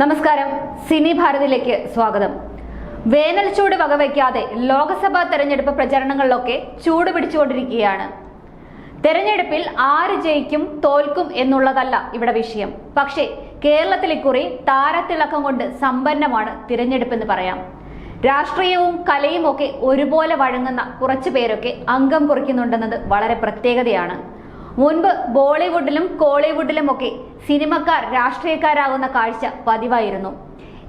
നമസ്കാരം. സിനി ഭാരതിയിലേക്ക് സ്വാഗതം. വേനൽ ചൂട് വകവയ്ക്കാതെ ലോക്സഭാ തെരഞ്ഞെടുപ്പ് പ്രചരണങ്ങളിലൊക്കെ ചൂട് പിടിച്ചുകൊണ്ടിരിക്കുകയാണ്. തെരഞ്ഞെടുപ്പിൽ ആര് ജയിക്കും തോൽക്കും എന്നുള്ളതല്ല ഇവിടെ വിഷയം. പക്ഷേ കേരളത്തിൽ ഇക്കുറി താരത്തിളക്കം കൊണ്ട് സമ്പന്നമാണ് തിരഞ്ഞെടുപ്പ് എന്ന് പറയാം. രാഷ്ട്രീയവും കലയും ഒക്കെ ഒരുപോലെ വഴങ്ങുന്ന കുറച്ചു പേരൊക്കെ അംഗം കുറിക്കുന്നുണ്ടെന്നത് വളരെ പ്രത്യേകതയാണ്. മുൻപ് ബോളിവുഡിലും കോളിവുഡിലും ഒക്കെ സിനിമക്കാർ രാഷ്ട്രീയക്കാരാകുന്ന കാഴ്ച പതിവായിരുന്നു.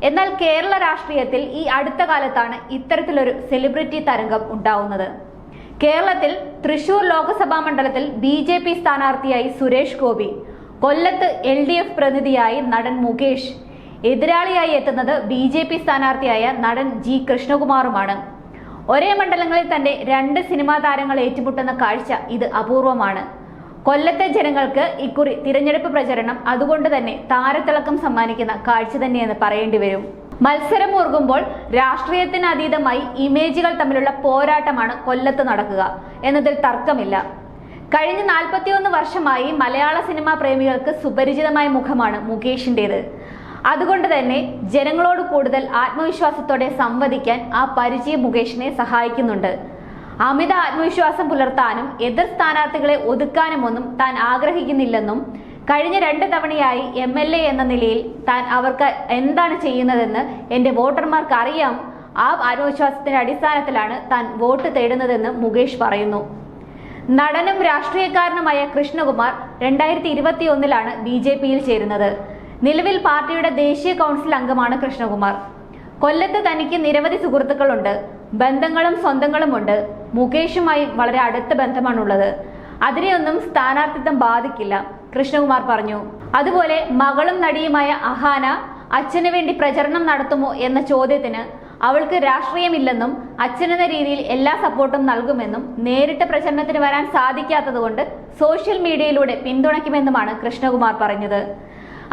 എന്നാൽ കേരള രാഷ്ട്രീയത്തിൽ ഈ അടുത്ത കാലത്താണ് ഇത്തരത്തിലൊരു സെലിബ്രിറ്റി തരംഗം ഉണ്ടാവുന്നത്. കേരളത്തിൽ തൃശൂർ ലോക്സഭാ മണ്ഡലത്തിൽ ബി ജെ പി സ്ഥാനാർത്ഥിയായി സുരേഷ് ഗോപി കൊല്ലത്ത് എൽ ഡി എഫ് പ്രതിനിധിയായി നടൻ മുകേഷ് എതിരാളിയായി എത്തുന്നത് ബി ജെ പി സ്ഥാനാർത്ഥിയായ നടൻ ജി കൃഷ്ണകുമാറുമാണ്. ഒരേ മണ്ഡലങ്ങളിൽ തന്നെ രണ്ട് സിനിമാ താരങ്ങൾ ഏറ്റുമുട്ടുന്ന കാഴ്ച ഇത് അപൂർവമാണ്. കൊല്ലത്തെ ജനങ്ങൾക്ക് ഇക്കുറി തിരഞ്ഞെടുപ്പ് പ്രചരണം അതുകൊണ്ട് തന്നെ താരത്തിളക്കം സമ്മാനിക്കുന്ന കാഴ്ച തന്നെയെന്ന് പറയേണ്ടി വരും. മത്സരം മുറുകുമ്പോൾ രാഷ്ട്രീയത്തിന് അതീതമായി ഇമേജുകൾ തമ്മിലുള്ള പോരാട്ടമാണ് കൊല്ലത്ത് നടക്കുക എന്നതിൽ തർക്കമില്ല. കഴിഞ്ഞ നാൽപ്പത്തിയൊന്ന് വർഷമായി മലയാള സിനിമാ പ്രേമികൾക്ക് സുപരിചിതമായ മുഖമാണ് മുകേഷിന്റെത് അതുകൊണ്ട് തന്നെ ജനങ്ങളോട് കൂടുതൽ ആത്മവിശ്വാസത്തോടെ സംവദിക്കാൻ ആ പരിചയം മുകേഷിനെ സഹായിക്കുന്നുണ്ട്. അമിത ആത്മവിശ്വാസം പുലർത്താനും എതിർ സ്ഥാനാർത്ഥികളെ ഒതുക്കാനുമൊന്നും താൻ ആഗ്രഹിക്കുന്നില്ലെന്നും കഴിഞ്ഞ രണ്ട് തവണയായി എം എൽ എ എന്ന നിലയിൽ താൻ അവർക്ക് എന്താണ് ചെയ്യുന്നതെന്ന് എന്റെ വോട്ടർമാർക്ക് അറിയാം. ആ ആത്മവിശ്വാസത്തിന്റെ അടിസ്ഥാനത്തിലാണ് താൻ വോട്ട് തേടുന്നതെന്ന് മുകേഷ് പറയുന്നു. നടനും രാഷ്ട്രീയക്കാരനുമായ കൃഷ്ണകുമാർ രണ്ടായിരത്തി ഇരുപത്തി ഒന്നിലാണ് ബി ജെ പിയിൽ ചേരുന്നത്. നിലവിൽ പാർട്ടിയുടെ ദേശീയ കൗൺസിൽ അംഗമാണ് കൃഷ്ണകുമാർ. കൊല്ലത്ത് തനിക്ക് നിരവധി സുഹൃത്തുക്കളുണ്ട്. ബന്ധങ്ങളും സ്വന്തങ്ങളുമുണ്ട്. മുകേഷുമായി വളരെ അടുത്ത ബന്ധമാണുള്ളത്. അതിനെയൊന്നും സ്ഥാനാർത്ഥിത്വം ബാധിക്കില്ല കൃഷ്ണകുമാർ പറഞ്ഞു. അതുപോലെ മകളും നടിയുമായ അഹാന അച്ഛന് വേണ്ടി പ്രചരണം നടത്തുമോ എന്ന ചോദ്യത്തിന് അവൾക്ക് രാഷ്ട്രീയമില്ലെന്നും അച്ഛനെന്ന രീതിയിൽ എല്ലാ സപ്പോർട്ടും നൽകുമെന്നും നേരിട്ട് പ്രചരണത്തിന് വരാൻ സാധിക്കാത്തതുകൊണ്ട് സോഷ്യൽ മീഡിയയിലൂടെ പിന്തുണയ്ക്കുമെന്നുമാണ് കൃഷ്ണകുമാർ പറഞ്ഞത്.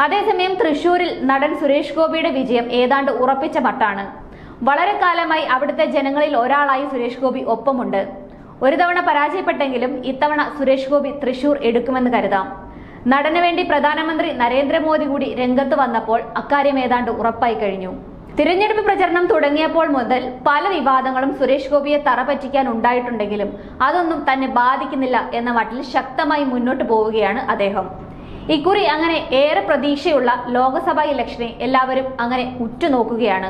അതേസമയം തൃശൂരിൽ നടൻ സുരേഷ് ഗോപിയുടെ വിജയം ഏതാണ്ട് ഉറപ്പിച്ച മട്ടാണ്. വളരെ കാലമായി അവിടുത്തെ ജനങ്ങളിൽ ഒരാളായി സുരേഷ് ഗോപി ഒപ്പമുണ്ട്. ഒരു തവണ പരാജയപ്പെട്ടെങ്കിലും ഇത്തവണ സുരേഷ് ഗോപി തൃശൂർ എടുക്കുമെന്ന് കരുതാം. നടന് വേണ്ടി പ്രധാനമന്ത്രി നരേന്ദ്രമോദി കൂടി രംഗത്ത് വന്നപ്പോൾ അക്കാര്യം ഏതാണ്ട് ഉറപ്പായി കഴിഞ്ഞു. തിരഞ്ഞെടുപ്പ് പ്രചരണം തുടങ്ങിയപ്പോൾ മുതൽ പല വിവാദങ്ങളും സുരേഷ് ഗോപിയെ തറ പറ്റിക്കാൻ ഉണ്ടായിട്ടുണ്ടെങ്കിലും അതൊന്നും തന്നെ ബാധിക്കുന്നില്ല എന്ന മട്ടിൽ ശക്തമായി മുന്നോട്ട് പോവുകയാണ് അദ്ദേഹം. ഇക്കുറി അങ്ങനെ ഏറെ പ്രതീക്ഷയുള്ള ലോക്സഭാ ഇലക്ഷനെ എല്ലാവരും അങ്ങനെ ഉറ്റുനോക്കുകയാണ്.